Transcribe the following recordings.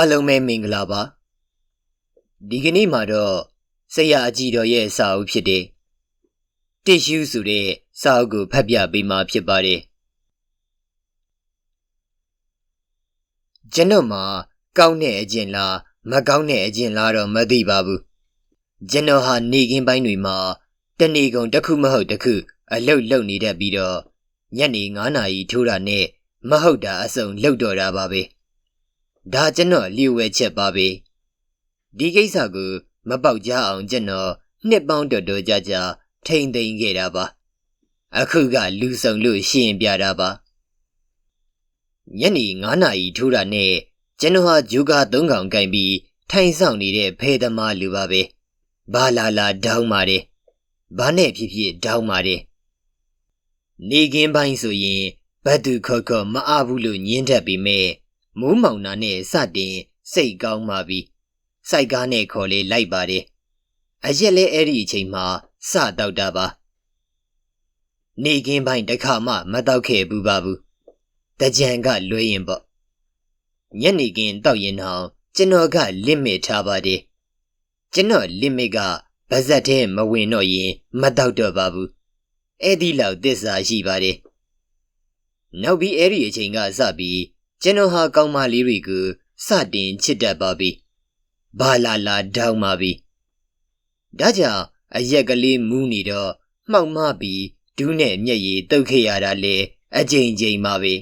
အားလုံးပဲမင်္ဂလာပါဒီကနေ့မှာတော့ဆရာအကြည်တော်ရဲ့စာအုပ်ဖြစ်တဲ့တ िश ူးဆိုတဲ့စာအုပ်ကိုဖတ်ပြပေးမှာဖြစ်ပါတယ်ကျွန်တော်မှာကောင်းတဲ့အကျင့်လားမကောင်းတဲ့အကျင့်လားတော့မသိပါဘူးကျွန်တော်ဟာနေကင်းပိုင်းတွေမှာတနေ့ကုန်တစ်ခုမဟုတ်တစ်ခု အလုတ်လုံနေတတ်ပြီးတော့ညနေ9နာရီထိုးတာနဲ့မဟုတ်တာအစုံလှုပ်တော့တာပါပဲ ဒါကျွန်တော်လျှို့ဝဲချက်ပါပဲဒီကိစ္စကိုမပေါက်ကြအောင်ကျွန်တော်နှစ်ပေါင်းတော်တော်ကြာကြာထိမ့်သိမ်းခဲ့တာပါအခုကလူဆောင်လို့ရှင်းပြတာပါညနေ9နာရီထိုးတာနဲ့ကျွန်တော်ဟာဂျူကာသုံးကောင်ကင်ပြီးထိုင်ဆောင်နေတဲ့ဖဲသမားလူပါပဲဘာလာလာတောင်းပါတယ်ဘာနဲ့ဖြစ်ဖြစ်တောင်းပါတယ်နေကင်းပိုင်းဆိုရင်ဘတ်သူခေါ်ခေါ်မအားဘူးလို့ညင်းတတ်ပေမဲ့ မိုးမောင်နာနဲ့စတင်စိတ်ကောင်းပါပြီစိုက်ကားနဲ့ခေါ်လေလိုက်ပါတယ်အရက်လဲအဲ့ဒီအချိန်မှာစတော့တာပါနေကင်းပိုင်းတစ်ခါမှမတော့ခဲ့ဘူးပါဘူးတကြံကလွဲရင်ပေါ့ညနေခင်းတောက်ရင်တော့ကျွန်တော်ကလစ်မစ်ထားပါတယ်ကျွန်တော်လစ်မစ်ကဗဇက်ထဲမဝင်တော့ရင်မတော့တော့ပါဘူးအဲ့ဒီလောက်သစ္စာရှိပါတယ်နောက်ပြီးအဲ့ဒီအချိန်ကစပြီး ကျွန်တော်ဟာကောင်းမလေးတွေကိုစတင်ချစ်တတ်ပါပြီဘာလာလာတောင်းပါပြီဒါကြောင့်အရက်ကလေးမူးနေတော့မှောက်မပြီးဒူးနဲ့မျက်ရည်တုတ်ခဲ့ရတာလေအချိန်ချင်းပါပဲ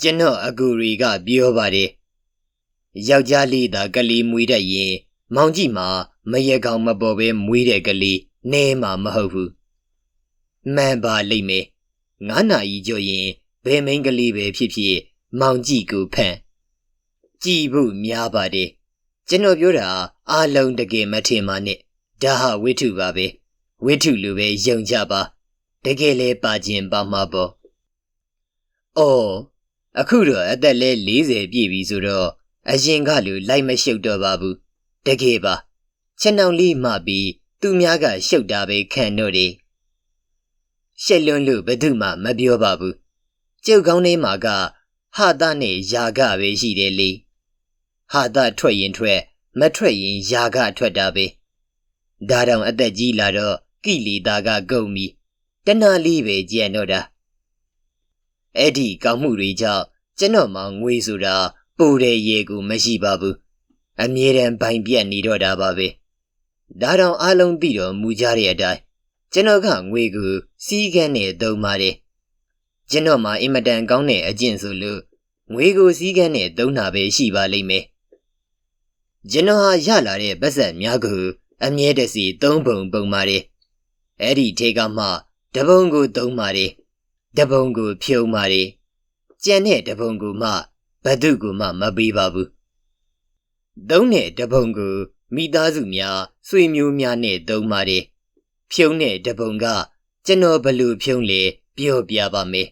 ကျွန်တော်အကူရီကပြောပါတယ်ယောက်ျားလေးသာကလေးမွေးတတ်ရင်မောင်ကြီးမှာမရကောင်မပေါ်ပဲမွေးတဲ့ကလေးနဲမှာမဟုတ်ဘူးမှန်ပါလိမ့်မယ်ငါးနာရီကျော်ရင် ဘယ်မိန်းကလေးပဲဖြစ်ဖြစ်မောင်ကြီးကိုဖန်ကြည်ဖို့များပါတယ်ကျွန်တော်ပြောတာအားလုံးတကယ်မထင်ပါနဲ့ဒါဟာဝိထုပါပဲဝိထုလိုပဲယုံကြပါတကယ်လဲပါခြင်းပါမှာပေါ့အော်အခုတော့အသက်လဲ40ပြည့်ပြီဆိုတော့အရင်ကလူလိုက်မရှုပ်တော့ပါဘူးတကယ်ပါချက်နှောင်လေးမှပြီးသူများကရှုပ်တာပဲခံတော့တယ်ရှက်လွန်းလို့ဘယ်သူမှမပြောပါဘူး ကျုပ်ကောင်းထဲမှာကဟာသနဲ့ယာကပဲရှိတယ်လေဟာသထွက်ရင်ထွက်မထွက်ရင်ယာကထွက်တာပဲဒါတောင်အသက်ကြီးလာတော့ကိလေသာကကုန်ပြီတဏှာလေးပဲကြံတော့တာအဲ့ဒီကောင်းမှုတွေကြောင့်ကျွန်တော်မှငွေဆိုတာပိုတဲ့ရေကိုမရှိပါဘူးအမြဲတမ်းဘိုင်ပြက်နေတော့တာပါပဲဒါတောင်အားလုံးသိတော်မူကြတဲ့အတိုင်းကျွန်တော်ကငွေကိုစီးကန်းနဲ့သုံးပါတယ် ကျွန်တော်မှာအင်မတန်ကောင်းတဲ့အကျင့်ဆိုလို့ငွေကိုစီးကန်းနဲ့သုံးတာပဲရှိပါလိမ့်မယ်ကျွန်တော်ဟာရလာတဲ့ပတ်စံများကိုအမြဲတစီသုံးပုံပုံပါတယ်အဲ့ဒီထေကမှတပုံကိုသုံးပါတယ်တပုံကိုဖြုံပါတယ်ကြံတဲ့တပုံကိုမှဘသူကမှမပေးပါဘူးသုံးတဲ့တပုံကိုမိသားစုများဆွေမျိုးများနဲ့သုံးပါတယ်ဖြုံတဲ့တပုံကကျွန်တော်ဘလို့ဖြုံးလေပြောပြပါမယ်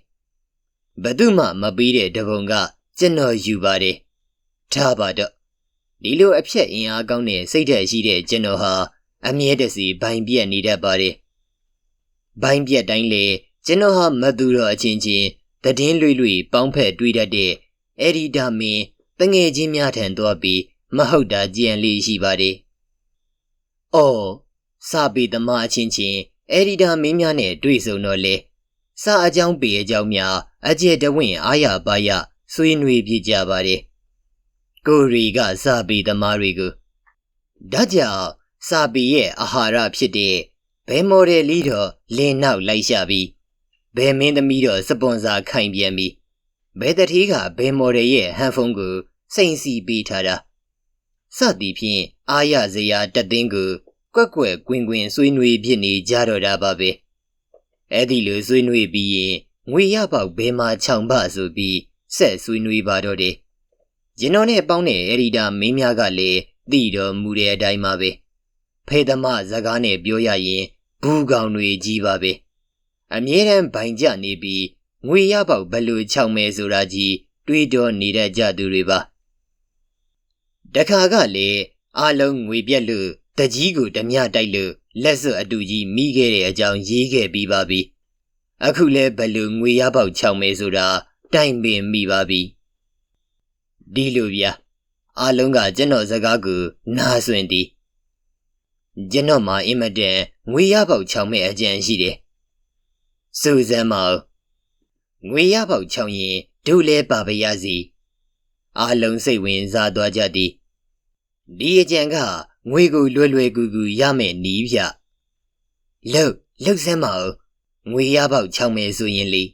ဘသူမှမပေးတဲ့တပုံကကျွန်တော်ယူပါတယ်ထားပါတော့ဒီလိုအဖြက်အင်အားကောင်းတဲ့စိတ်ဓာတ်ရှိတဲ့ကျွန်တော်ဟာအမြဲတစေဘိုင်ပြက်နေတတ်ပါတယ်ဘိုင်ပြက်တိုင်းလေကျွန်တော်ဟာမသူတော့အချင်းချင်းတည်င်းလွေလွေပေါင်းဖက်တွေးတတ်တဲ့အဲ့ဒီဒါမင်းတငယ်ချင်းများထံသွားပြီးမဟုတ်တာကြံလေးရှိပါတယ်။အော်စာပေသမားအချင်းချင်းအဲ့ဒီဒါမင်းများနဲ့တွေ့ဆုံတော့လေ စာအကြောင်းပေအကြောင်းများအကျဲတဝင့်အားရပါရဆွေးနွေးပြကြပါတယ်။ကိုရီကစာပေသမားတွေကိုဒါကြောင့်စာပေရဲ့အာဟာရဖြစ်တဲ့ဘယ်မော်ဒယ်လေးတော့လင်းနောက်လိုက်ရှာပြီးဘယ်မင်းသမီးတော့စပွန်ဆာခိုင်ပြန်ပြီးဘယ်တတိကဘယ်မော်ဒယ်ရဲ့ဟန်ဖုန်းကိုစိန်စီပေးထားတာစသည်ဖြင့်အားရစရာတက်သိန်းကိုကွက်ကွက်ကွင်ကွင်ဆွေးနွေးဖြစ်နေကြတော့တာပါပဲ အဲ့ဒီလိုဆွေးနွေးပြီးရင်ငွေရပေါက်ဘဲမှာခြောင်ပဆိုပြီးဆက်ဆွေးနွေးပါတော့တယ်ကျွန်တော်နဲ့ပေါင်းတဲ့အရီတာမင်းများကလည်းသိတော်မူတဲ့အတိုင်းပါပဲဖေးသမားဇကားနဲ့ပြောရရင်ဘူးကောင်တွေကြီးပါပဲအမြဲတမ်းဗိုင်ကြနေပြီးငွေရပေါက်ဘလို့ခြောက်မဲဆိုတာကြီးတွေးတော်နေတတ်ကြသူတွေပါတခါကလည်းအားလုံးငွေပြက်လို့တကြီးကိုဓမြတိုက်လို့ လက်စွပ်အတူကြီးမိခဲ့တဲ့အကြောင်းရေးခဲ့ပြီးပါပြီအခုလဲဘလို့ငွေရပေါက်ခြောက်မဲဆိုတာတိုင်ပင်မိပါပြီဒီလိုဗျာအားလုံးကကျွန်တော်စကားကိုနားဆွင့်သည်ကျွန်တော်မှာအင်မတန်ငွေရပေါက်ချောင်းမဲ့အကြံရှိတယ်စူဇန်မောင်ငွေရပေါက်ချောင်းရင်တို့လဲပါပါရစီအားလုံးစိတ်ဝင်စားသွားကြသည်ဒီအကြံက ငွေကိုလွယ်လွယ်ကူကူရမယ်နီးဗျလှုပ်လှုပ်စမ်းမအောင်ငွေရပေါက်ချောင်းမယ်ဆိုရင်လေ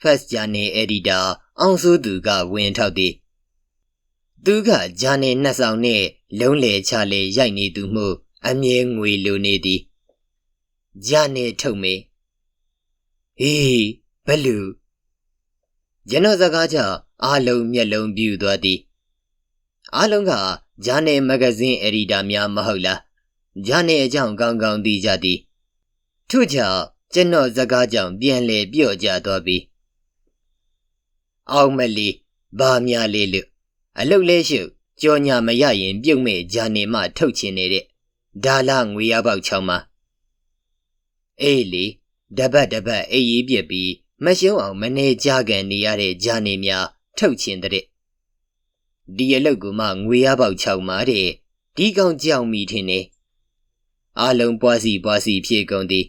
First Journey Editor အောင်စိုးသူကဝင်ထောက်သည်သူကဂျာနယ်နှစ်ဆောင်နဲ့လုံးလေချလေရိုက်နေသူမှုအမြဲငွေလိုနေသည်ဂျာနယ်ထုတ်မေဟေးဘလူကျွန်တော်စကားကြောင့်အားလုံးမျက်လုံးပြူသွားသည် အားလုံးကဂျာနယ်မဂဇင်းအယ်ဒီတာများမဟုတ်လားဂျာနယ်အကြောင်းကောင်းကောင်းသိကြသည်ထို့ကြောင့်ကျွန်တော်စကားကြောင့်ပြန်လေပြော့ကြသွားပြီအောင်မလီဘာများလေးလို့အလုတ်လဲရှုပ်ကြော်ညာမရရင်ပြုတ်မဲ့ဂျာနေမှထုတ်ချင်နေတဲ့ဒါလာငွေရပေါက်ချောင်းမှာအေးလေတပတ်တပတ်အေးရေးပြက်ပြီးမရှုံးအောင်မနေကြကန်နေရတဲ့ဂျာနေများထုတ်ချင်တဲ့ ဒီအလုတ်ကမှငွေရပေါက်ချောင်းမှာတဲ့ဒီကောင်ကြောက်မိထင်နေအားလုံးပွားစီပွားစီဖြည့်ကုန်သည်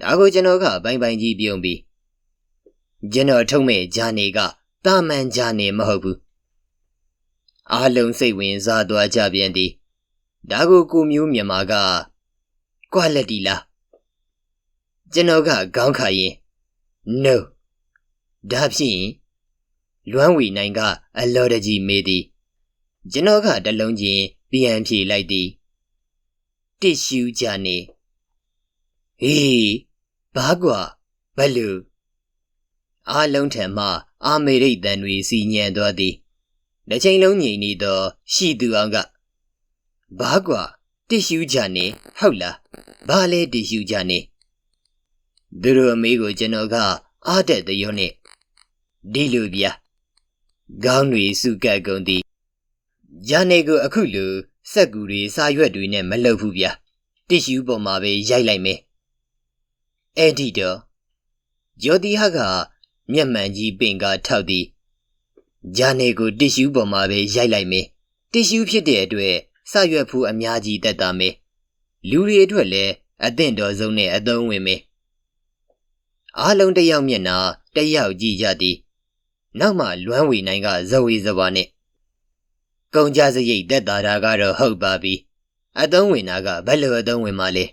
ဒါကိုကျွန်တော်ကဘိုင်ဘိုင်ကြီးပြုံးပြီးကျွန်တော်ထုံးမဲ့ဂျာနေကတာမန်ဂျာနေမဟုတ်ဘူးအားလုံးစိတ်ဝင်စားသွားကြပြန်သည်ဒါကိုကိုမျိုးမြန်မာက quality လားကျွန်တော်ကခေါင်းခါရင် no ဒါဖြင့် လွမ်းဝီနိုင်ကအလော်တကြီးမေးသည်ကျွန်တော်ကတလုံးချင်းပြန်ဖြေလိုက်သည်တစ်ရှူးကြနေဟေးဘာကွာဘလူအားလုံးထံမှအာမေရိတ်တန်တွေစီညံသွားသည်တစ်ချိန်လုံးငြိမ်နေတော့ရှိသူအောင်ကဘာကွာတစ်ရှူးကြနေဟုတ်လားဘာလဲတစ်ရှူးကြနေသူတို့အမေကိုကျွန်တော်ကအားတက်တဲ့ရောနဲ့ဒီလိုဗျာ ခေါင်းတွေစုကပ်ကုန်သည်ဂျာနေကိုအခုလူစက်ကူတွေစာရွက်တွေနဲ့မလုပ်ဘူးဗျာတစ်ရှူးပေါ်မှာပဲရိုက်လိုက်မယ်အဲ့ဒီတော့ဂျိုတီဟာကမျက်မှန်ကြီးပင်ကထောက်သည်ဂျာနေကိုတစ်ရှူးပေါ်မှာပဲရိုက်လိုက်မယ်တစ်ရှူးဖြစ်တဲ့အတွက်စရွက်ဖူးအများကြီးတက်တာမယ်လူတွေအတွက်လည်းအသင့်တော်ဆုံးနဲ့အသုံးဝင်မယ်အားလုံးတယောက်မျက်နှာတယောက်ကြည့်ကြသည် နောက်မှလွမ်းဝေနိုင်ကဇဝေဇဝါနဲ့ကုံကြစရိတ်တက်တာတာကတော့ဟုတ်ပါပြီအသုံးဝင်တာကဘယ်လိုအသုံးဝင်မှလဲ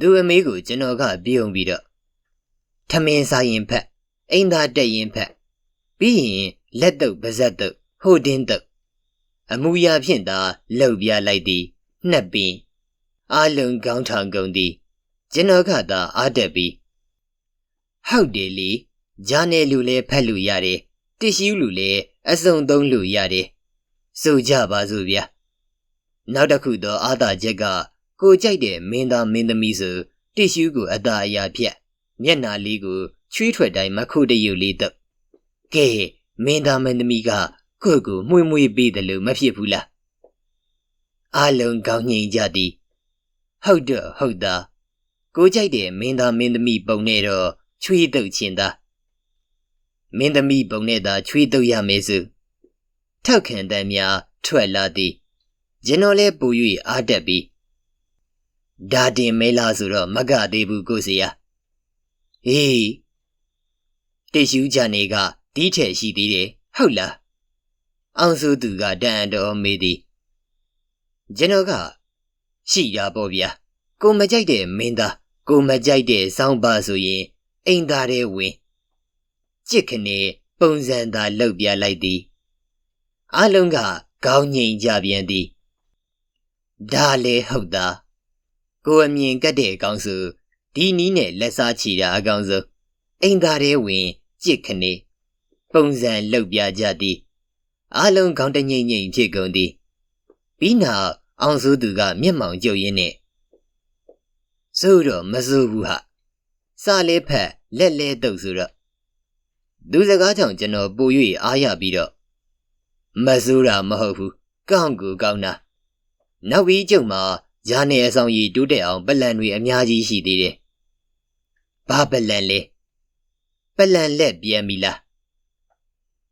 သူအမေကိုကျွန်တော်ကပြုံးပြီးတော့ထမင်းစားရင်ဖက်အိမ်သားတက်ရင်ဖက်ပြီးရင်လက်တုပ်ပါဇက်တုပ်ဟိုတင်းတုပ်အမူအရာဖြင့်သာလှုပ်ပြလိုက်သည်နှက်ပင်အာလုံးကောင်းထောင်ကုန်သည်ကျွန်တော်ကသာအားတက်ပြီးဟုတ်တယ်လေ ဂျာနယ်လူလည်းဖက်လူရတယ်တရှိလူလည်းအစုံသုံးလူရတယ်ဆိုကြပါစို့ဗျာနောက်တစ်ခုတော့အာသာချက်ကကိုကြိုက်တဲ့မင်းသားမင်းသမီးဆိုတရှိကိုအသာအရာဖြတ်မျက်နာလေးကိုချွေးထွက်တိုင်းမခုတရုပ်လေးတော့ကဲမင်းသားမင်းသမီးကကိုကိုမှုမွေးပေးတယ်လို့မဖြစ်ဘူးလားအလုံးကောင်းငြိမ်ကြသည်ဟုတ်တော့ဟုတ်သားကိုကြိုက်တဲ့မင်းသားမင်းသမီးပုံနဲ့တော့ချွေးတုပ်ချင်းသား မင်းသမီးပုံနဲ့သာချွေးတုပ်ရမယ်စုထောက်ခံတမ်းများထွက်လာသည်ကျွန်တော်လည်းပူ၍အားတက်ပြီးဒါတင်မဲလားဆိုတော့မကသေးဘူးကိုစီယာဟေးတိတ်ရှူးကြနေကဒီထဲရှိသေးတယ်ဟုတ်လားအောင်စုသူကတန်တော်မေးသည်ကျွန်တော်ကရှိရပေါ့ဗျာကိုမကြိုက်တဲ့မင်းသားကိုမကြိုက်တဲ့စောင်းပါဆိုရင်အိမ်သားတဲ့ဝင် ကြစ်ခနဲ့ပုံစံသာလှုပ်ပြလိုက်သည်အလုံးကခေါင်းငိမ်ကြပြန်သည်ဒါလေဟုတ်သားကိုအမြင်ကတ်တဲ့အကောင်စုဒီနီးနဲ့လက်စားချီတာအကောင်စုအိမ်သားတဲ့ဝင်ကြစ်ခနဲ့ပုံစံလှုပ်ပြကြသည်အလုံးခေါင်းတငိမ့်ငိမ့်ဖြစ်ကုန်သည်ပြီးနောက်အောင်စုသူကမျက်မှောင်ကျုပ်ရင်းနဲ့စိုးတော့မစိုးဘူးဟာစာလေးဖက်လက်လဲတုပ်ဆိုတော့ သူစကားကြောင့်ကျွန်တော်ပို၍အားရပြီးတော့မစိုးတာမဟုတ်ဘူးကောင်းကူကောင်းတာနောက်ပြီးကျုံမှာဂျာနေအဆောင်ကြီးတိုးတက်အောင်ပလန်တွေအများကြီးရှိသေးတယ်ဘာပလန်လဲပလန်လက်ပြန်ပြီလား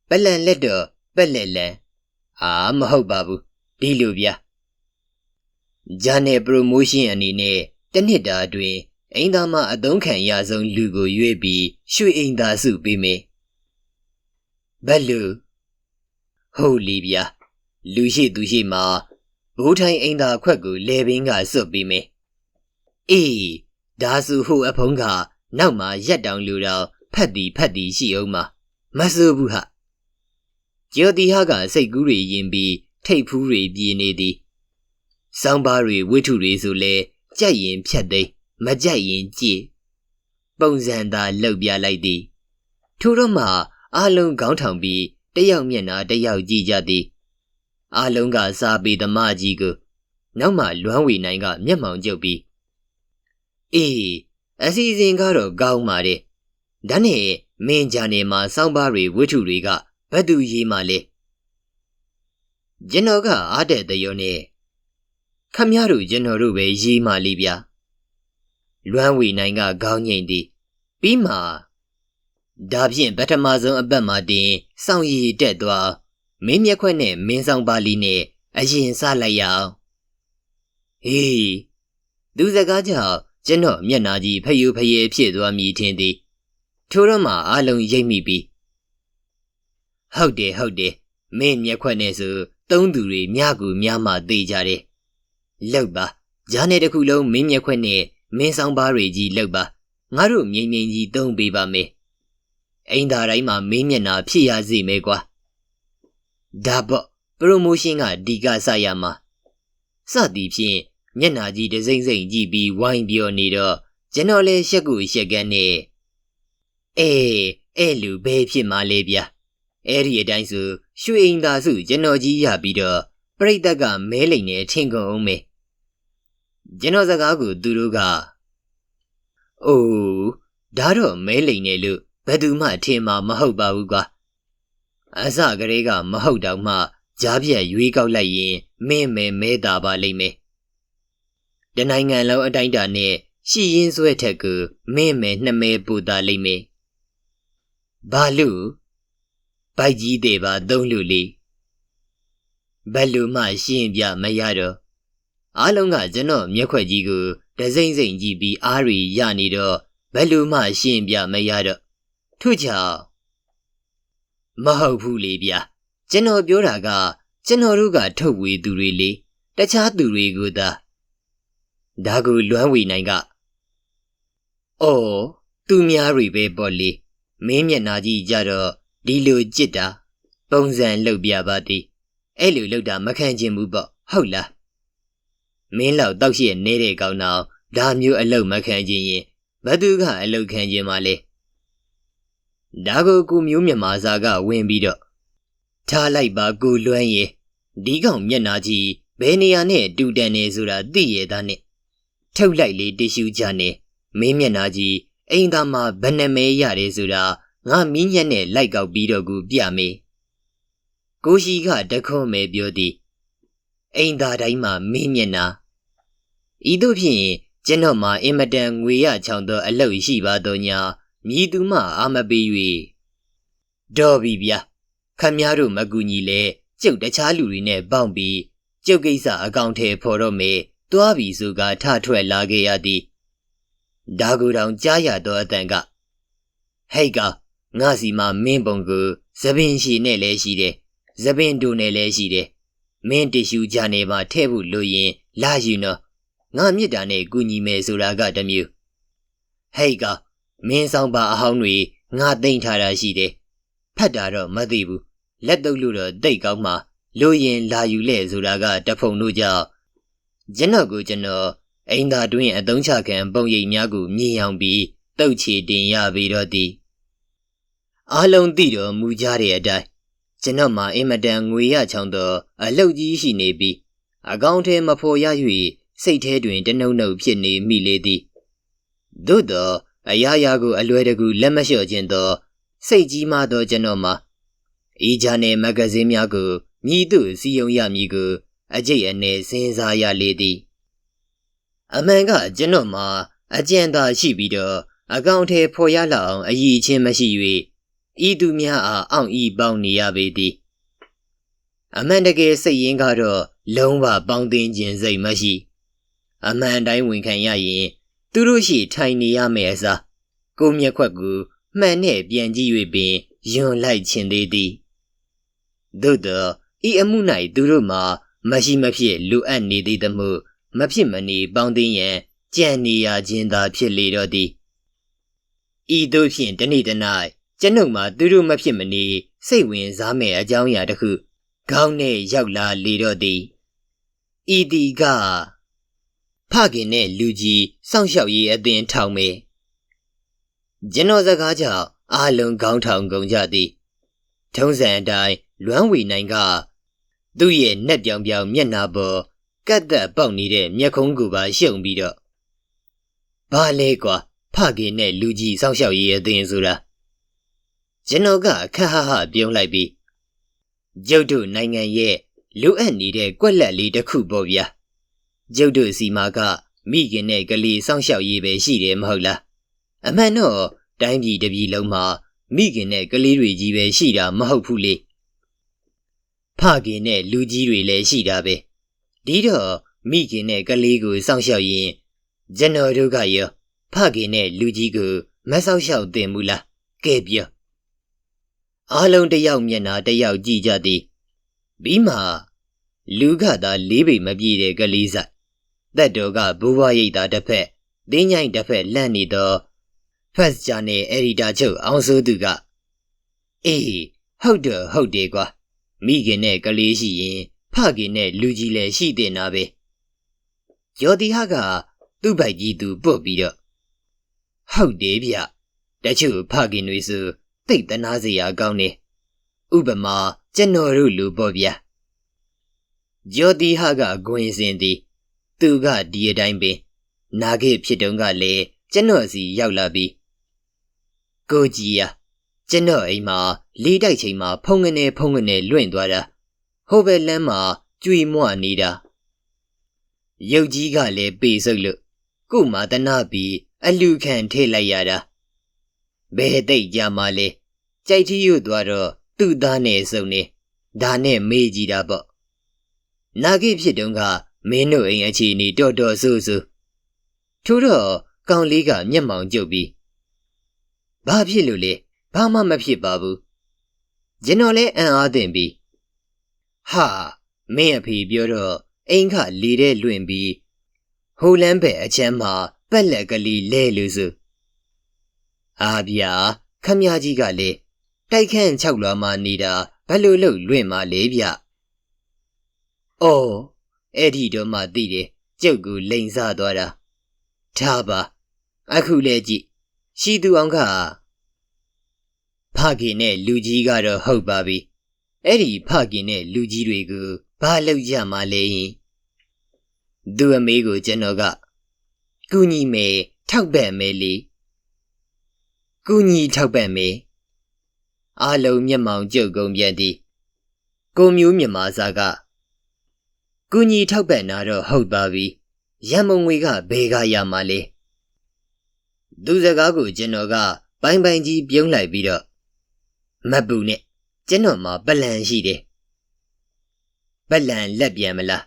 ပလန်လက်တော့ပက်လက်လန်အာမဟုတ်ပါဘူးဒီလိုဗျာဂျာနယ်ပရိုမိုးရှင်းအနေနဲ့တစ်နှစ်တာအတွင်းအိမ်သားမအသုံးခံရဆုံးလူကိုရွေးပြီးရွှေအိမ်သားစုပေးမယ် ဘယ်လိုဟုတ်လီဗျာလူရှိသူရှိမှာဘိုးထိုင်အိမ်သားခွက်ကိုလေပင်ကစွတ်ပေးမယ်အေးဒါစုဟုအဖုံးကနောက်မှရက်တောင်လူတော်ဖက်တီဖက်တီရှိအောင်မှာမဆိုးဘူးဟာကျော်တီဟာကစိတ်ကူးတွေယင်ပြီးထိတ်ဖူးတွေပြေနေသည်စောင်းပါးတွေဝိထုတွေဆိုလဲကြက်ရင်ဖြတ်သိမ်းမကြက်ရင်ကြည်ပုံစံသာလှုပ်ပြလိုက်သည်ထို့တော့မှ အလုံးခေါင်းထောင်ပြီးတယောက်မျက်နှာတယောက်ကြည့်ကြသည်အလုံးကစားပေသမားကြီးကိုနောက်မှလွမ်းဝေနိုင်ကမျက်မှောင်ကျုပ်ပြီးအေးအစီအစဉ်ကတော့ကောင်းပါတယ်ဒါနဲ့မင်းဂျာနေမှာစောင်းပါးတွေဝိထုတွေကဘယ်သူရေးမှလဲကျွန်တော်ကအားတဲ့တရုံနဲ့ခမရတို့ကျွန်တော်တို့ပဲရေးမှလိဗျာလွမ်းဝေနိုင်ကခေါင်းငိမ့်သည်ပြီးမှ ဒါဖြင့်ပထမဆုံးအပတ်မှာတင်စောင့်ရည်တက်သွားမင်းမျက်ခွက်နဲ့မင်းဆောင်ပါလီနဲ့အရင်စလိုက်ရအောင်ဟေးသူစကားကြောင့်ကျွန်တော်မျက်နာကြီးဖယိုဖယဲဖြစ်သွားမိထင်သည်ထိုတော့မှအလုံးရိပ်မိပြီးဟုတ်တယ်ဟုတ်တယ်မင်းမျက်ခွက်နဲ့ဆိုသုံးသူတွေမြကူများမှသိကြတယ်လောက်ပါဂျားနဲ့တစ်ခုလုံးမင်းမျက်ခွက်နဲ့မင်းဆောင်ပါတွေကြီးလောက်ပါငါတို့မြိန်မြိန်ကြီးသုံးပေးပါမယ် အိမ်သားတိုင်းမှာမင်းမျက်နှာဖြစ်ရစေမယ်ကွာဒါပေါ့ပရိုမိုရှင်းကဒီကစရမှာစသည်ဖြင့်မျက်နှာကြီးတစိမ့်စိမ့်ကြည့်ပြီးဝိုင်းပြောနေတော့ကျွန်တော်လည်းရှက်ကူရှက်ကန်းနဲ့အေးအဲ့လူဘဲဖြစ်မှလဲဗျာအဲ့ဒီအတိုင်းဆိုရွှေအိမ်သာစုကျွန်တော်ကြီးရပြီးတော့ပြိတ္တကမဲလိန်နဲ့ထင်ကုန်အောင်မေကျွန်တော်စကားကိုသူတို့ကအိုးဒါတော့မဲလိန်နဲ့လို့ ဘယ်သူမှထင်မှာမဟုတ်ပါဘူးကွာအစကလေးကမဟုတ်တော့မှကြားပြက်ရွေးကောက်လိုက်ရင်မင်းမဲမဲတာပါလိမ့်မယ်တနိုင်ငံလုံးအတိုင်းတာနဲ့ရှီရင်ဆွဲထက်ကိုမင်းမဲနှစ်မဲပူတာလိမ့်မယ်ဘာလို့ဘိုက်ကြီးတွေပါသုံးလို့လေဘယ်လိုမှရှင်းပြမရတော့အားလုံးကကျွန်တော်မျက်ခွက်ကြီးကိုတစိမ့်စိမ့်ကြည့်ပြီးအားရီရနေတော့ဘယ်လိုမှရှင်းပြမရတော့ ထို့ကြောင့်မဟုတ်ဘူးလေဗျာကျွန်တော်ပြောတာက ကျွန်တော်တို့ကထုတ်ဝေသူတွေလေတခြားသူတွေကသာဒါကိုလွမ်းဝေနိုင်ကအော်သူများတွေပဲပေါ့လေမင်းမျက်နာကြီးကြတော့ဒီလိုကြစ်တာပုံစံလုပ်ပြပါသည်အဲ့လိုလုပ်တာမခံချင်ဘူးပေါ့ဟုတ်လားမင်းလောက်တောက်ရှိနေတဲ့ကောင်တော့ဒါမျိုးအလုပ်မခံချင်ရင်ဘသူကအလုပ်ခံချင်မှလဲ ဒါကိုကိုမျိုးမြမာစာကဝင်ပြီးတော့ထားလိုက်ပါကိုလွမ်းရဲ့ဒီကောင်မျက်နာကြီးဘယ်နေရာနဲ့တူတန်နေဆိုတာသိရသားနဲ့ထုတ်လိုက်လေတ िश ူးကြနေမင်းမျက်နာကြီးအိမ်သားမှာဘယ်နှမဲရတယ်ဆိုတာငါမင်းညက်နဲ့လိုက်ကောက်ပြီးတော့ကူပြမေကိုရှိကတခွန်းမဲပြောသည်အိမ်သားတိုင်းမှာမင်းမျက်နာဤသို့ဖြင့်ကျွန်တော်မှာအင်မတန်ငွေရချောင်သောအလုပ်ရှိပါတော့ညာ မြည်သူမှအာမပေး၍တော်ပြီဗျာခမည်းတော်မကူညီလဲကျုပ်တခြားလူတွေနဲ့ပေါင်းပြီးကျုပ်ကိစ္စအကောင့်ထဲဖော်တော့မေတွားပြီဆိုကထထွက်လာခဲ့ရသည်ဒါကူတောင်ကြားရသောအတန်ကဟဲ့ကငါစီမှာမင်းပုံကိုသပင်ရှိနဲ့လည်းရှိတယ်သပင်တို့နဲ့လည်းရှိတယ်မင်းတ िश ူကြနေမှာထဲ့ဖို့လိုရင်လာယူနော်ငါမြစ်တာနဲ့ကူညီမယ်ဆိုတာကတမျိုးဟဲ့က မင်းဆောင်ပါအဟောင်းတွေငါသိမ့်ထားတာရှိတယ်ဖတ်တာတော့မသိဘူးလက်တုပ်လို့တော့တိတ်ကောင်းမှလိုရင်လာယူလဲဆိုတာကတဖုံတို့ကြောင့်ကျွန်တော်ကိုကျွန်တော်အိမ်သာတွင်အသုံးချခံပုံရိပ်များကိုမြင်အောင်ပြီးတုတ်ချေတင်ရပြီးတော့သည်အားလုံးသိတော်မူကြတဲ့အတိုင်းကျွန်တော်မှာအင်မတန်ငွေရချောင်းသောအလုတ်ကြီးရှိနေပြီးအကောင့်ထဲမဖော်ရ၍စိတ်ထဲတွင်တနှုံနှုံဖြစ်နေမိလေသည်သို့သော အရာရာကိုအလွယ်တကူလက်မလျှော့ခြင်းသောစိတ်ကြီးမားသောကျွန်တော်မှာအီဂျာနယ်မဂဇင်းများကိုမြည်သူစီယုံရမည်ကိုအကျိတ်အနေစဉ်းစားရလေသည်အမှန်ကကျွန်တော်မှာအကြံသာရှိပြီးတော့အကောင့်ထဲဖော်ရလောက်အောင်အည်ချင်းမရှိ၍ဤသူများအားအောင့်ဤပေါင်းနေရပေသည်အမှန်တကယ်စိတ်ရင်းကတော့လုံးဝပေါင်းတင်ခြင်းစိတ်မရှိ အမှန်တိုင်းဝန်ခံရရင် သူတို့ရှိထိုင်နေရမယ်အစားကိုမျက်ခွက်ကိုမှန်နဲ့ပြန်ကြည့်၍ပင်ယွန်လိုက်ခြင်းသေးသည်သို့သောဤအမှု၌သူတို့မှာမရှိမဖြစ်လိုအပ်နေသေးသမှုမဖြစ်မနေပေါင်းသိရန်ကြံ့နေရခြင်းသာဖြစ်လေတော့သည်ဤသို့ဖြင့်တနေ့တနေ့ကျွန်ုပ်မှာသူတို့မဖြစ်မနေစိတ်ဝင်စားမဲ့အကြောင်းအရာတစ်ခုခေါင်းနဲ့ရောက်လာလေတော့သည်ဤဒီက ဖခင်နဲ့လူကြီးစောင့်ရှောက်ရေးအသင်းထောင်မေကျွန်တော်စကားကြောင့်အားလုံးခေါင်းထောင်ကုန်ကြသည်ထုံးစံအတိုင်းလွမ်းဝေနိုင်ကသူ့ရဲ့နှက်ပြောင်ပြောင်မျက်နာပေါ်ကတ်သက်ပေါက်နေတဲ့မျက်ခုံးကိုပါရှုံပြီးတော့ဘာလဲကွာဖခင်နဲ့လူကြီးစောင့်ရှောက်ရေးအသင်းဆိုတာကျွန်တော်ကခက်ဟဟပြုံးလိုက်ပြီးကျုပ်တို့နိုင်ငံရဲ့လိုအပ်နေတဲ့ကွက်လက်လေးတစ်ခုပေါ့ဗျာ ကျုပ်တို့စီမာကမိခင်နဲ့ကလေးစောင့်ရှောက်ရေးပဲရှိတယ်မဟုတ်လားအမှန်တော့တိုင်းပြည်တစ်ပြည်လုံးမှာမိခင်နဲ့ကလေးတွေကြီးပဲရှိတာမဟုတ်ဘူးလေဖခင်နဲ့လူကြီးတွေလည်းရှိတာပဲဒီတော့မိခင်နဲ့ကလေးကိုစောင့်ရှောက်ရင်ကျွန်တော်တို့ကရောဖခင်နဲ့လူကြီးကိုမဆောက်ရှောက်တင်ဘူးလားကဲပြောအားလုံးတယောက်မျက်နှာတယောက်ကြည့်ကြသည်ပြီးမှလူကသာလေးပေမပြည့်တဲ့ကလေးဆိုင် သက်တော်ကဘိုးဘွားရိတ်သားတစ်ဖက်သင်းညိုင်တစ်ဖက်လန့်နေတော့ဖက်ဂျာနယ်အရီတာချုပ်အောင်စိုးသူကအေးဟုတ်တယ်ဟုတ်တယ်ကွာမိခင်နဲ့ကလေးရှိရင်ဖခင်နဲ့လူကြီးလည်းရှိတင်တာပဲယောတိဟကသူ့ဘိုက်ကြီးသူပုတ်ပြီးတော့ဟုတ်တယ်ဗျတချို့ဖခင်တွေဆိုသိတ်တနာစရာကောင်းနေဥပမာကျွန်တော်တို့လူပေါ့ဗျာယောတိဟကဂွင်စင်သည် သူကဒီအတိုင်းပင်နာခဲ့ဖြစ်တုန်းကလည်းကျွန်တော်စီရောက်လာပြီးကိုကြီးယာကျွန်တော်အိမ်မှာလေးတိုက်ချိန်မှာဖုံငနေဖုံငနေလွင့်သွားတာဟိုဘက်လမ်းမှာကြွေမွနေတာရုပ်ကြီးကလည်းပေစုပ်လို့ကို့မှာတနာပြီးအလူခံထိလိုက်ရတာဘယ်သိကြမှာလဲကြိုက်ထီးရွတ်သွားတော့သူ့သားနဲ့စုံနေဒါနဲ့မေးကြည့်တာပေါ့နာဂိဖြစ်တုန်းက မင်းတို့အိမ်အခြေအနေတော်တော်ဆိုးဆိုးထို့တော့ကောင်လေးကမျက်မှောင်ကျုပ်ပြီးဘာဖြစ်လို့လဲဘာမှမဖြစ်ပါဘူးကျွန်တော်လည်းအံ့အားသင့်ပြီးဟာမင်းအဖေပြောတော့အိမ်ခလေတဲ့လွင့်ပြီးဟိုလန်းပဲအချမ်းမှာပက်လက်ကလေးလဲလို့ဆိုအာဗျာခမည်းကြီးကလေတိုက်ခန့်၆လွာမှနေတာဘယ်လိုလုပ်လွင့်မှလဲဗျ။အော် အဲ့ဒီတော့မှသိတယ်ကျုပ်ကလိန်စားသွားတာ။ဒါပါအခုလဲကြည့်ရှိသူအောင်ကဖခင်နဲ့လူကြီးကတော့ဟုတ်ပါပြီ။အဲ့ဒီဖခင်နဲ့လူကြီးတွေကိုဘာလုပ်ကြမှာလဲရင်သူအမေကိုကျွန်တော်ကကူညီမယ်ထောက်ပံ့မယ်လေကူညီထောက်ပံ့မယ်အားလုံးမျက်မှောင်ကျုပ်ကုန်ပြန်သည်ကိုမျိုးမြမာစာက ကူညီထောက်ပံ့တာတော့ဟုတ်ပါပြီရံမုံငွေကဘယ်ကရမှာလဲသူစကားကိုကျွန်တော်ကပိုင်ပိုင်ကြီးပြုံးလိုက်ပြီးတော့မတ်ပူနဲ့ကျွန်တော်မှာပလန်ရှိတယ်ပလန်လက်ပြန်မလား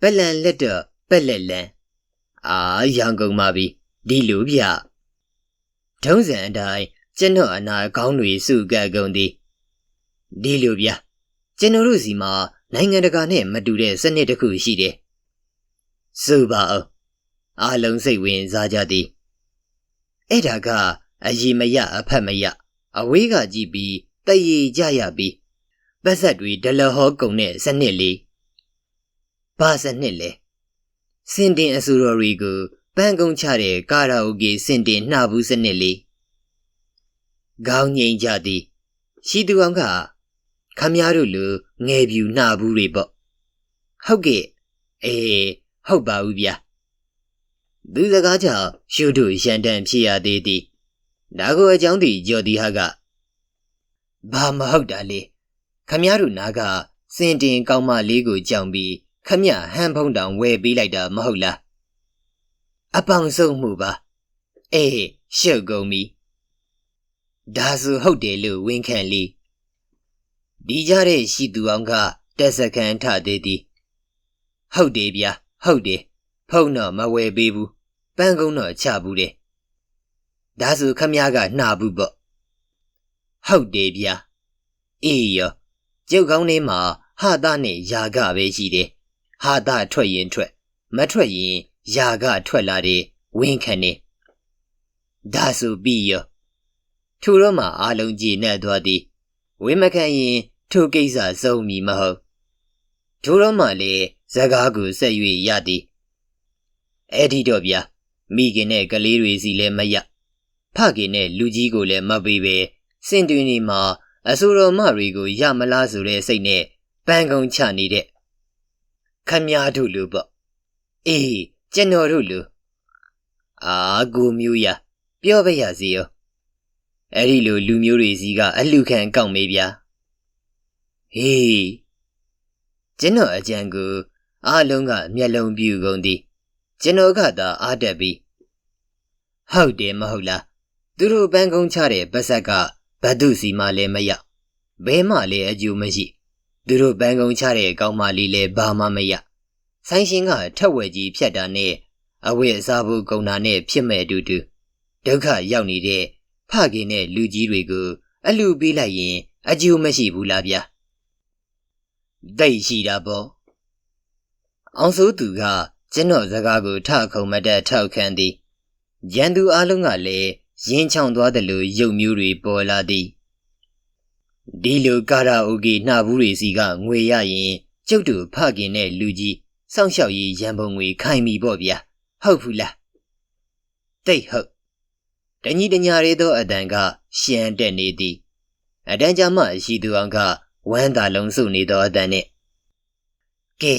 ပလန်လက်တော့ပက်လက်လန်အာရန်ကုန်ပါပြီဒီလိုဗျထုံးစံအတိုင်းကျွန်တော်အနာကောင်းတွေစုကပ်ကုန်သည်ဒီလိုဗျကျွန်တော်တို့စီမှာ နိုင်ငံတကာနဲ့မတူတဲ့စနစ်တစ်ခုရှိတယ်စုပါအောင်အားလုံးစိတ်ဝင်စားကြသည်အဲ့ဒါကအယီမရအဖက်မရအဝေးကကြည့်ပြီးတရေကြရပြီးပတ်ဆက်တွေဒလဟောကုံတဲ့စနစ်လေးဘာစနစ်လဲစင်တင်အဆူတော်တွေကိုပန်းကုန်းချတဲ့ကာရာအိုကေစင်တင်နှာဘူးစနစ်လေးခေါင်းငိမ့်ကြသည်ရှိသူအောင်က ခမည်းတော်လူငယ်ပြူနှာဘူးတွေပေါ့ဟုတ်ကဲ့အေးဟုတ်ပါဘူးဗျာသူစကားကြောင့်ရှုတို့ရန်တန်ဖြစ်ရသေးသည်ဒါကိုအကြောင်းတည်ကြော်ဒီဟာကဘာမဟုတ်တာလေခမည်းတော်နာကစင်တင်ကောင်းမလေးကိုကြောင်ပြီးခမဟန်ဖုံးတောင်ဝယ်ပေးလိုက်တာမဟုတ်လားအပောင်ဆုံးမှုပါအေးရှုပ်ကုန်ပြီဒါဆိုဟုတ်တယ်လို့ဝန်ခံလေ ဒီကြတဲ့ရှိသူအောင်ကတက်စကန်ထသေးသည်ဟုတ်တယ်ဗျာဟုတ်တယ်ဖုန်းတော့မဝယ်ပေးဘူးပန်းကုန်းတော့ချဘူးတယ်ဒါဆိုခမည်းကနှာဘူးပေါ့ဟုတ်တယ်ဗျာအေးရောကျုပ်ကောင်းလေးမှာဟာတာနဲ့ယာကပဲရှိတယ်ဟာတာထွက်ရင်ထွက် မထွက်ရင်ယာကထွက်လာတယ်ဝင်းခံနေဒါဆိုပြီးရောထူတော့မှအာလုံးကြည်နဲ့သွားသည်ဝင်းမခံရင် ထိုကိစ္စစုံမီမဟုတ်ထူတော့မှလေဇကားကိုဆက်၍ရသည်အဲ့ဒီတော့ဗျာမိခင်နဲ့ကလေးတွေစီလည်းမရဖခင်နဲ့လူကြီးကိုလည်းမပေးပဲစင်တွင်နေမှာအဆိုတော်မတွေကိုရမလားဆိုတဲ့စိတ်နဲ့ပန်းကုံချနေတဲ့ခမည်းတို့လူပေါ့အေးကျွန်တော်တို့လူအာကိုမျိုးရပြောပါရစီရောအဲ့ဒီလိုလူမျိုးတွေစီကအလှခံကောက်မေးဗျာ ဟေးကျွန်တော်အကြံကိုအားလုံးကမျက်လုံးပြူကုန်သည်ကျွန်တော်ကသာအားတက်ပြီးဟုတ်တယ်မဟုတ်လားသူတို့ပန်းကုန်းချတဲ့ပတ်ဆက်ကဘတ်သူစီမှလည်းမရဘဲမှလည်းအကျိုးမရှိသူတို့ပန်းကုန်းချတဲ့ကောင်းမလေးလည်းဘာမှမရဆိုင်ရှင်ကထက်ဝယ်ကြီးဖြတ်တာနဲ့အဝတ်အစားဖို့ကုန်တာနဲ့ဖြစ်မဲ့အတူတူဒုက္ခရောက်နေတဲ့ဖခင်နဲ့လူကြီးတွေကိုအလူပေးလိုက်ရင်အကျိုးမရှိဘူးလားဗျာ တိတ်ရှိတာပေါ့အောင်စိုးသူကကျွန်တော်စကားကိုထခုံမတက်ထောက်ခံသည်ရန်သူအလုံးကလည်းရင်းချောင်သွားတယ်လို့ရုပ်မျိုးတွေပေါ်လာသည်ဒီလိုကာရာအိုကေနှာဘူးတွေစီကငွေရရင်ကျုပ်တို့ဖခင်နဲ့လူကြီးစောင့်ရှောက်ရေးရန်ပုံငွေခိုင်ပြီပေါ့ဗျာဟုတ်ဘူးလားတိတ်ဟုတ်တညီတညာရဲသောအတန်ကရှမ်းတက်နေသည်အတန်းကြမှရှိသူအောင်က ဝမ်းသာလုံးစုနေသောအတန်နဲ့ကဲ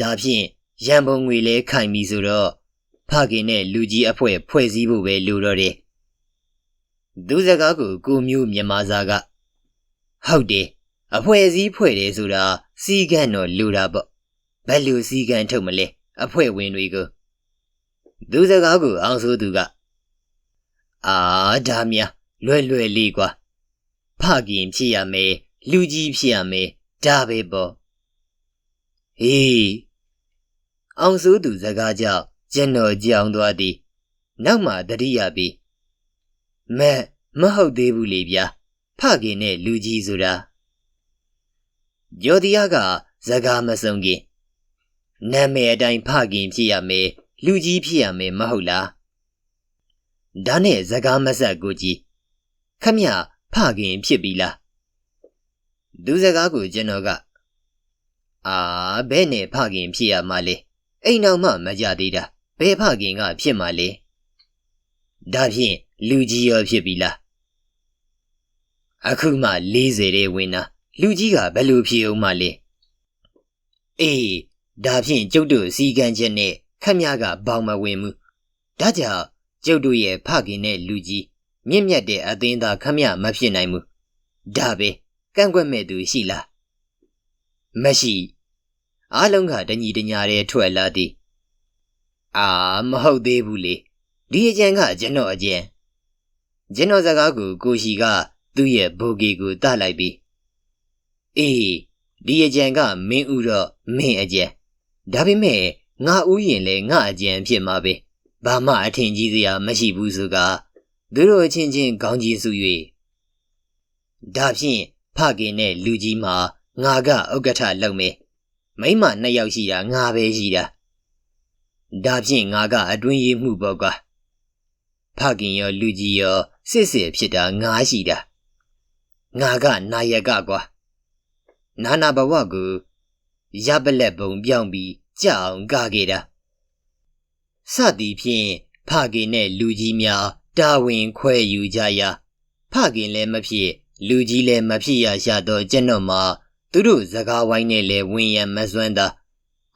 ဒါဖြင့်ရန်ပုံငွေလဲခိုင်ပြီဆိုတော့ဖခင်နဲ့လူကြီးအဖွဲဖွဲ့စည်းဖို့ပဲလိုတော့တယ်သူစကားကိုကိုမျိုးမြန်မာစာကဟုတ်တယ်အဖွဲစည်းဖွဲ့တယ်ဆိုတာစီကံတော့လိုတာပေါ့ဘယ်လိုစီကံထုတ်မလဲအဖွဲဝင်တွေကိုသူစကားကိုအောင်ဆိုသူကအာဒါမြလွယ်လွယ်လေးကွာဖခင်ဖြစ်ရမယ် လူကြီးဖြစ်ရမယ်ဒါပဲပေါ့ဟေးအောင်ဆိုသူစကားကြောင့်ကျွန်တော်ကြောင်သွားသည်နောက်မှတတိယပြီးမဲမဟုတ်သေးဘူးလေဗျာဖခင်နဲ့လူကြီးဆိုတာယောဒီယာကစကားမဆုံးခင်နာမည်အတိုင်းဖခင်ဖြစ်ရမယ်လူကြီးဖြစ်ရမယ်မဟုတ်လားဒါနဲ့စကားမဆက်ကိုကြီးခမရဖခင်ဖြစ်ပြီလား သူစကားကိုကျွန်တော်ကအာဘဲနဲ့ဖခင်ဖြစ်ရမှာလေအိမ်နောက်မှမကြသေးတာဘယ်ဖခင်ကဖြစ်မှာလဲဒါဖြင့်လူကြီးရောဖြစ်ပြီလားအခုမှ40တဲ့ဝင်တာလူကြီးကဘယ်လိုဖြစ်အောင်မလဲအေးဒါဖြင့်ကျုပ်တို့စီကံချက်နဲ့ခမည်းကဘောင်မဝင်ဘူးဒါကြောင့်ကျုပ်တို့ရဲ့ဖခင်နဲ့လူကြီးမြင့်မြတ်တဲ့အသင်းသားခမည်းမဖြစ်နိုင်ဘူးဒါပဲက န့်ကွက်မဲ့သူရှိလားမရှိအားလုံးကတညီတညာတဲ့ထွက်လာသည်အာမဟုတ်သေးဘူးလေဒီအကြံကကျွန်တော်အကြံကျွန်တော်စကားကိုကိုရှိကသူ့ရဲ့ဘိုဂီကိုတလိုက်ပြီးအေးဒီအကြံကမင်းဥတော့မင်းအကြံဒါပေမဲ့ငါဥယင်လဲငါအကြံဖြစ်မှာပဲဘာမှအထင်ကြီးစရာမရှိဘူးဆိုကသူတို့အချင်းချင်းခေါင်းကြီးစု၍ဒါဖြင့် ဖခင်နဲ့လူကြီးမှာငါကဥက္ကဋ္ဌလုပ်မယ်မိမနှစ်ယောက်ရှိတာငါပဲရှိတာဒါဖြင့်ငါကအတွင်းရေးမှုပေါ့ကွာဖခင်ရောလူကြီးရောစစ်စစ်ဖြစ်တာငါရှိတာငါကနာယကကွာနာနာဘဝကိုရပလက်ပုံပြောင်းပြီးကြောက်အောင်ကခဲ့တာစသည်ဖြင့်ဖခင်နဲ့လူကြီးများတာဝန်ခွဲယူကြရာဖခင်လည်းမဖြစ် လူကြီးလည်းမဖြစ်ရရှာတော့ကျွန်တော်မှာသူတို့စကားဝိုင်းနဲ့လည်းဝင်ရမစွမ်းသာ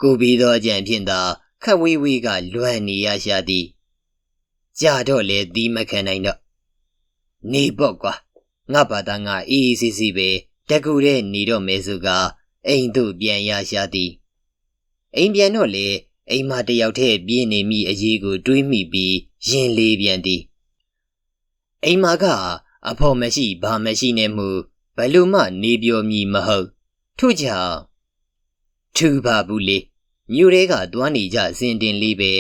ကိုပြီးသောအကြံဖြင့်သာခက်ဝေးဝေးကလွမ်းနေရရှာသည်ကြာတော့လေသီးမခံနိုင်တော့နေပေါ့ကွာငါဘာသာငါအေးအေးဆေးဆေးပဲတကူတဲ့နေတော့မဲစုကအိမ်တို့ပြန်ရရှာသည်အိမ်ပြန်တော့လေအိမ်မတယောက်တည်းပြင်းနေမိအရေးကိုတွေးမိပြီးရင်လေးပြန်သည်အိမ်မက အဖော်မရှိဘာမရှိနဲ့မှုဘယ်လိုမှနေပြောမည်မဟုတ်ထို့ကြောင့်ထူပါဘူးလေမြို့ထဲကတွားနေကြစင်တင်လေးပဲ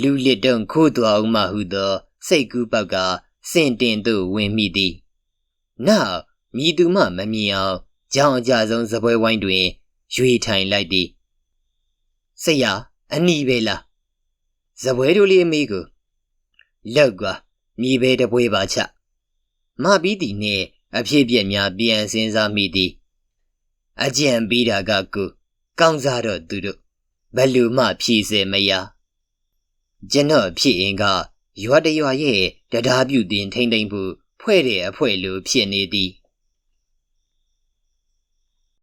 လူလစ်တုံခိုးသွားအောင်မဟုသော စိတ်ကူးပေါက်ကစင်တင်သို့ဝင်မိသည်နောက်မြည်သူမှမမြင်အောင်ကြောင်အကြဆုံးစပွဲဝိုင်းတွင်ရွေထိုင်လိုက်သည်ဆရာအနီးပဲလားစပွဲတို့လေးအမေကိုလောက်ကွာမြေပဲတပွဲပါချ မပြီးသည်နှင့်အဖြစ်ပြက်များပြန်စင်းစားမိသည်အကြံပေးတာကကိုကောင်းစားတော့သူတို့ဘယ်လူမှဖြည့်စေမရကျွန်တော်ဖြစ်ရင်ကရွာတရွာရဲ့တရားပြုတင်ထိမ့်သိမ့်ဖို့ဖွဲ့တဲ့အဖွဲလိုဖြစ်နေသည်